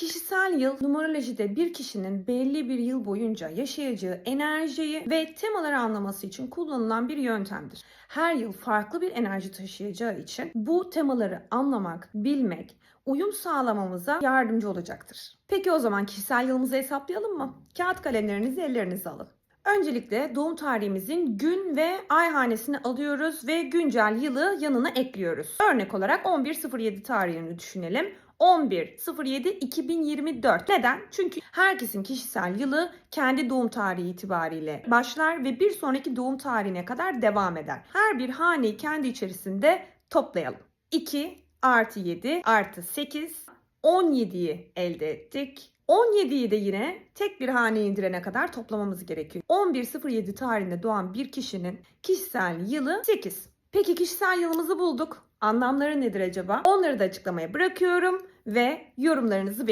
Kişisel yıl numerolojide bir kişinin belli bir yıl boyunca yaşayacağı enerjiyi ve temaları anlaması için kullanılan bir yöntemdir. Her yıl farklı bir enerji taşıyacağı için bu temaları anlamak, bilmek, uyum sağlamamıza yardımcı olacaktır. Peki o zaman kişisel yılımızı hesaplayalım mı? Kağıt kalemlerinizi ellerinize alın. Öncelikle doğum tarihimizin gün ve ay hanesini alıyoruz ve güncel yılı yanına ekliyoruz. Örnek olarak 11.07 tarihini düşünelim. 11.07.2024. Neden? Çünkü herkesin kişisel yılı kendi doğum tarihi itibariyle başlar ve bir sonraki doğum tarihine kadar devam eder. Her bir haneyi kendi içerisinde toplayalım. 2 artı 7 artı 8 17'yi elde ettik. 17'yi de yine tek bir hane indirene kadar toplamamız gerekiyor. 11.07 tarihinde doğan bir kişinin kişisel yılı 8. Peki kişisel yılımızı bulduk. Anlamları nedir acaba? Onları da açıklamaya bırakıyorum ve yorumlarınızı bekliyorum.